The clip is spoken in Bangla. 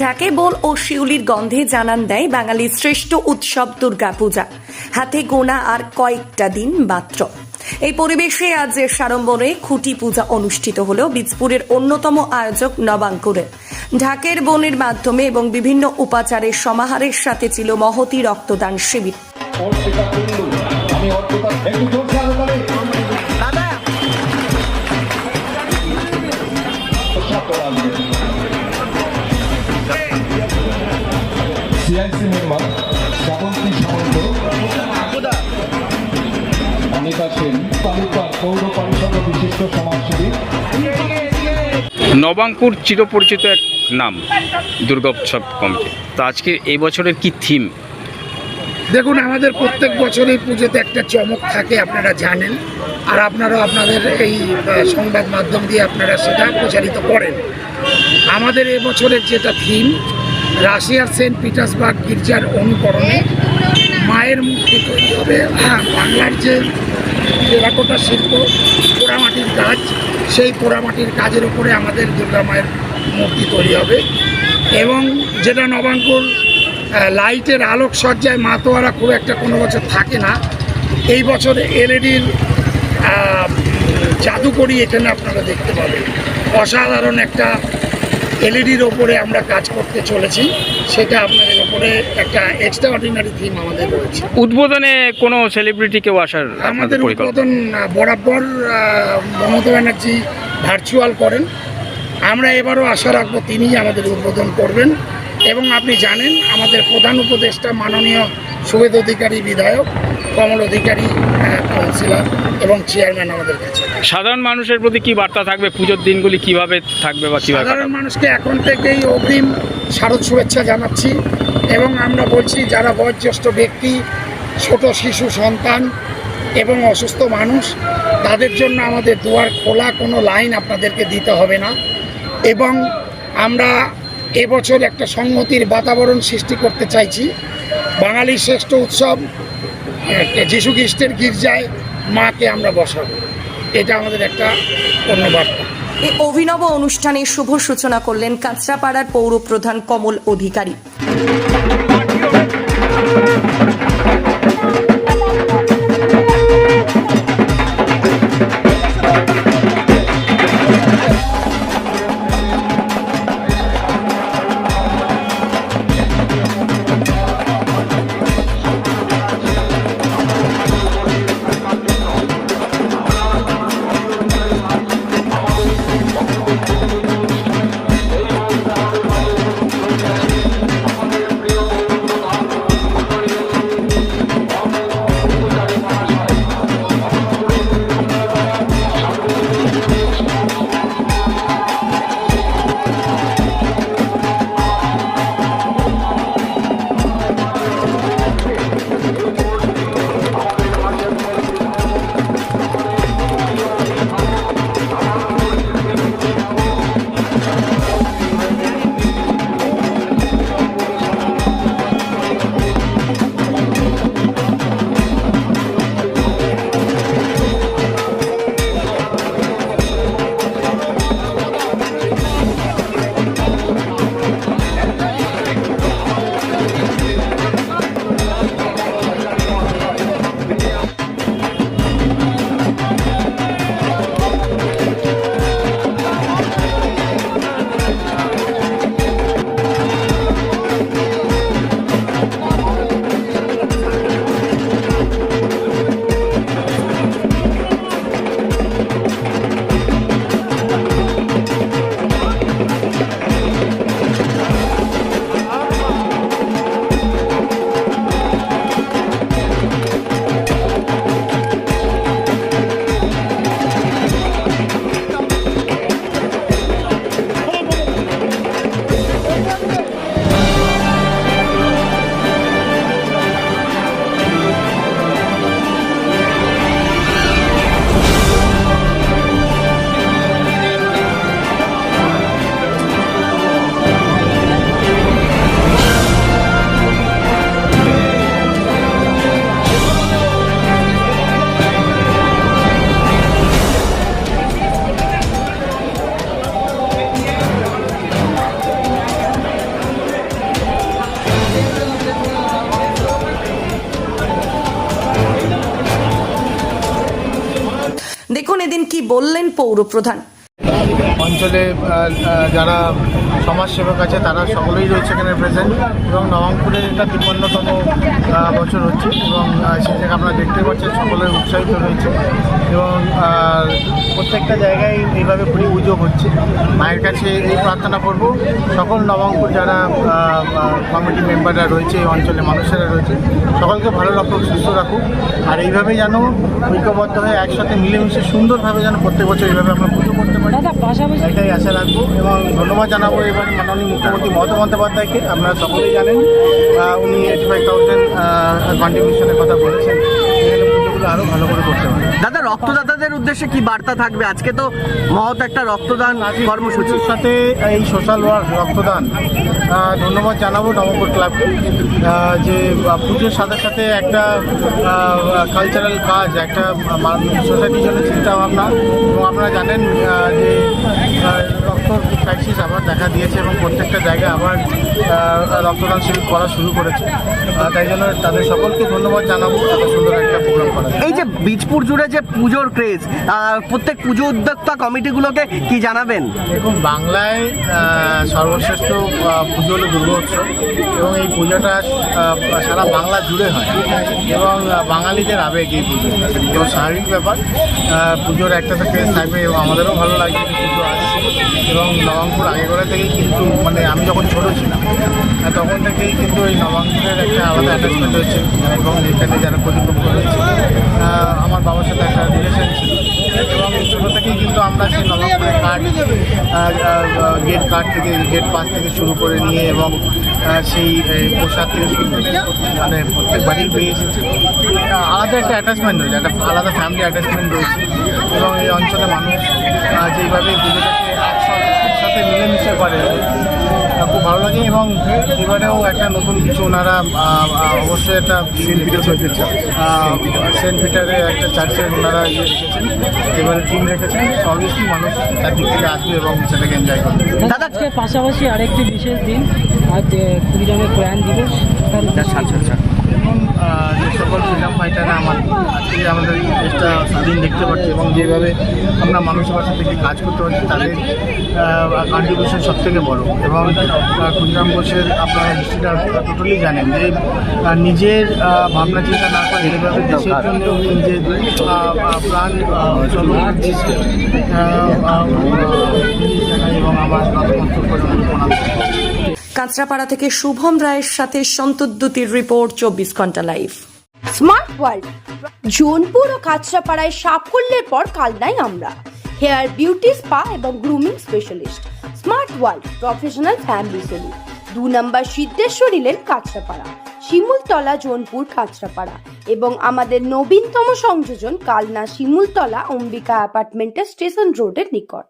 ঢাকে বোল ও শিউলির গন্ধে জানান দেয় বাঙালির শ্রেষ্ঠ উৎসব দুর্গাপূজা। হাতে গোনা আর কয়েকটা দিন মাত্র। এই পরিবেশে আজ সাড়ম্বরে খুঁটি পূজা অনুষ্ঠিত হলেও বীজপুরের অন্যতম আয়োজক নবাঙ্কুরে। ঢাকের বনের মাধ্যমে এবং বিভিন্ন উপাচারের সমাহারের সাথে ছিল মহতি রক্তদান শিবির। CIC member Shrabanti Samanta. Anita Sen taluka পৌর পরিষদ বিশিষ্ট সমাজসেবী। নবাঙ্কুর চিরপরিচিত এক নাম দুর্গোৎসব কমিটি। তো আজকে এই বছরের কি থিম দেখুন আমাদের প্রত্যেক বছরই পুজোতে একটা চমক থাকে আপনারা জানেন। আর আপনারাও আপনাদের এই সংবাদ মাধ্যম দিয়ে আপনারা সেটা প্রচারিত করেন। আমাদের এবছরের যেটা থিম রাশিয়ার সেন্ট পিটার্সবার্গ গির্জার অনুকরণে মায়ের মূর্তি তৈরি হবে। হ্যাঁ বাংলার যে টেরাকোটা শিল্প, পোড়ামাটির কাজ সেই পোড়ামাটির কাজের উপরে আমাদের দুর্গা মায়ের মূর্তি তৈরি হবে। এবং যেটা নবাঙ্কুর লাইটের আলোকসজ্জায় মাতোয়ারা খুব একটা কোনো বছর থাকে না। এই বছর এলইডির জাদুকরি এখানে আপনারা দেখতে পাবেন। অসাধারণ একটা এলইডির ওপরে আমরা কাজ করতে চলেছি সেটা আপনাদের ওপরে একটা এক্সট্রা অর্ডিনারি থিম আমাদের রয়েছে। উদ্বোধনে কোনো সেলিব্রিটি কেউ আসার আমাদের উদ্বোধন বরাবর মমতা ব্যানার্জি ভার্চুয়াল করেন। আমরা এবারও আশা রাখব তিনিই আমাদের উদ্বোধন করবেন। এবং আপনি জানেন আমাদের প্রধান উপদেষ্টা মাননীয় সুবেদ অধিকারী বিধায়ক কমল অধিকারী কাউন্সিলর এবং চেয়ারম্যান আমাদের কাছে। সাধারণ মানুষের প্রতি কি বার্তা থাকবে? পুজোর দিনগুলি কীভাবে থাকবে বা কীভাবে? সাধারণ মানুষকে এখন থেকেই অগ্রিম শারদ শুভেচ্ছা জানাচ্ছি এবং আমরা বলছি যারা বয়োজ্যেষ্ঠ ব্যক্তি ছোট শিশু সন্তান এবং অসুস্থ মানুষ তাদের জন্য আমাদের দুয়ার খোলা কোনো লাইন আপনাদেরকে দিতে হবে না। এবং আমরা এবছর একটা সংহতির বাতাবরণ সৃষ্টি করতে চাইছি। বাঙালির শ্রেষ্ঠ উৎসব যীশু খ্রিস্টের গির্জায় মাকে আমরা বসাবো। এটা আমাদের একটা অন্য বার্তা। এই অভিনব অনুষ্ঠানে শুভ সূচনা করলেন কাঁচরাপাড়ার পৌর প্রধান কমল অধিকারী। এদিন কি বললেন পৌরপ্রধান? অঞ্চলে যারা সমাজসেবক আছে, তারা সকলেই রয়েছে এখানে প্রেজেন্ট এবং নবমপুরে এটা তিপ্পান্নতম বছর হচ্ছে এবং সেই জায়গায় আপনারা দেখতে পাচ্ছেন, সকলের উৎসাহিত রয়েছে এবং প্রত্যেকটা জায়গায় এইভাবে পুরী পুজো হচ্ছে। মায়ের কাছে এই প্রার্থনা করব, সকল নবমপুর যারা কমিটি মেম্বাররা রয়েছে, এই অঞ্চলে মানুষেরা রয়েছে, সকলকে ভালো রাখুক, সুস্থ রাখুক। আর এইভাবে যেন ঐক্যবদ্ধ হয়ে একসাথে মিলেমিশে সুন্দরভাবে যেন প্রত্যেক বছর এইভাবে আমরা পুজো করতে পারি। এটাই আশা রাখব এবং ধন্যবাদ জানাব এবার মাননীয় মুখ্যমন্ত্রী মমতা বন্দ্যোপাধ্যায়কে। আপনারা সকলেই জানেন উনি এইটি ফাইভ থাউজেন্ড কন্ট্রিবিউশনের কথা বলেছেন। পুজোগুলো আরও ভালো করে করতে পারে। দাদা রক্তদাতাদের উদ্দেশ্যে কি বার্তা থাকবে? আজকে তো মহৎ একটা রক্তদান কর্মসূচি। পুজোর সাথে এই সোশ্যাল ওয়ার্ক রক্তদান ধন্যবাদ জানাব নবপুর ক্লাবকে। যে পুজোর সাথে সাথে একটা কালচারাল কাজ একটা সোসাইটির জন্য চিন্তা ভাবনা এবং আপনারা জানেন যে আহ, রক্ত ক্রাইসিস আবার দেখা দিয়েছে এবং প্রত্যেকটা জায়গায় আবার রক্তদান শিবির করা শুরু করেছে। তাই জন্য তাদের সকলকে ধন্যবাদ জানাব এত সুন্দর একটা প্রোগ্রাম করা এই যে বীজপুর জুড়ে যে পুজোর ক্রেজ প্রত্যেক পুজো উদ্যোক্তা কমিটিগুলোকে কি জানাবেন? দেখুন বাংলায় সর্বশ্রেষ্ঠ পুজো হলো দুর্গোৎসব এবং এই পুজোটা সারা বাংলা জুড়ে হয় এবং বাঙালিদের আবেগ এই পুজো স্বাভাবিক ব্যাপার। পুজোর একটা তো ক্রেজ থাকবে এবং আমাদেরও ভালো লাগছে পুজো আসছে এবং নবঙ্গপুর আগেগোড়া থেকেই কিন্তু মানে আমি যখন ছোটো ছিলাম তখন থেকেই কিন্তু এই নবঙ্গপুরের একটা আলাদা অ্যাটাচমেন্ট রয়েছে। এবং এখানে যারা প্রতিপক্ষ রয়েছে আমার বাবার সাথে একটা রিলেশন ছিল। এবং ছোটো থেকেই কিন্তু আমরা সেই নবঙ্গপুরের কার্ড গেট কার্ড থেকে গেট পাস থেকে শুরু করে নিয়ে এবং সেই পোশাক থেকে শুরু করে মানে প্রত্যেক বাড়ি পেয়ে এসেছি। আহ, আলাদা একটা অ্যাটাচমেন্ট রয়েছে একটা আলাদা ফ্যামিলি অ্যাটাচমেন্ট রয়েছে। এবং এই অঞ্চলের মানুষ যেইভাবে পুজোটাকে একসাথে একসাথে মিলেমিশে করে খুব ভালো লাগে। এবং এবারেও একটা নতুন কিছু ওনারা অবশ্যই একটা সেন্ট পিটার একটা চার্চের ওনারা ইয়ে রেখেছেন। এবারে টিম রেখেছেন। অবভিয়াসলি মানুষ তার দিক থেকে আসবে এবং সেটাকে এনজয় করবে। দাদা আজকে পাশাপাশি আরেকটি বিশেষ দিন আজ কুড়িগ্রামের প্রয়াণ দিবস। আহ, যে সকল ফ্রিডম ফাইটাররা আমার আজকে আমাদের দেশটা স্বাধীন দেখতে পাচ্ছি এবং যেভাবে আমরা মানুষের পাশে কাজ করতে পারছি তাদের কন্ট্রিবিউশন সব থেকে বড় এবং ক্ষুদিরাম ঘোষের আপনারা হিস্ট্রিটা টোটালি জানেন যে নিজের ভাবনা চিন্তা না করে যেভাবে দেশের জন্য আহ, প্রাণ এবং আমার প্রণাম। কাঁচরাপাড়া থেকে শুভম রায়ের সাথে সন্তদ্যুতির রিপোর্ট চব্বিশ ঘণ্টা লাইভ। স্মার্ট ওয়ার্ল্ড, জোনপুর ও কাঁচরাপাড়ায় সাফল্যের পর কালনাই আমরা। হেয়ার, বিউটি, স্পা এবং grooming specialist, smart world, professional family salon. দু নম্বর সিদ্ধেশ্বরী লেন কাঁচরাপাড়া, শিমুলতলা, জোনপুর, কাঁচরাপাড়া এবং আমাদের নবীনতম সংযোজন কালনা শিমুলতলা অম্বিকা অ্যাপার্টমেন্টের স্টেশন রোডের নিকট।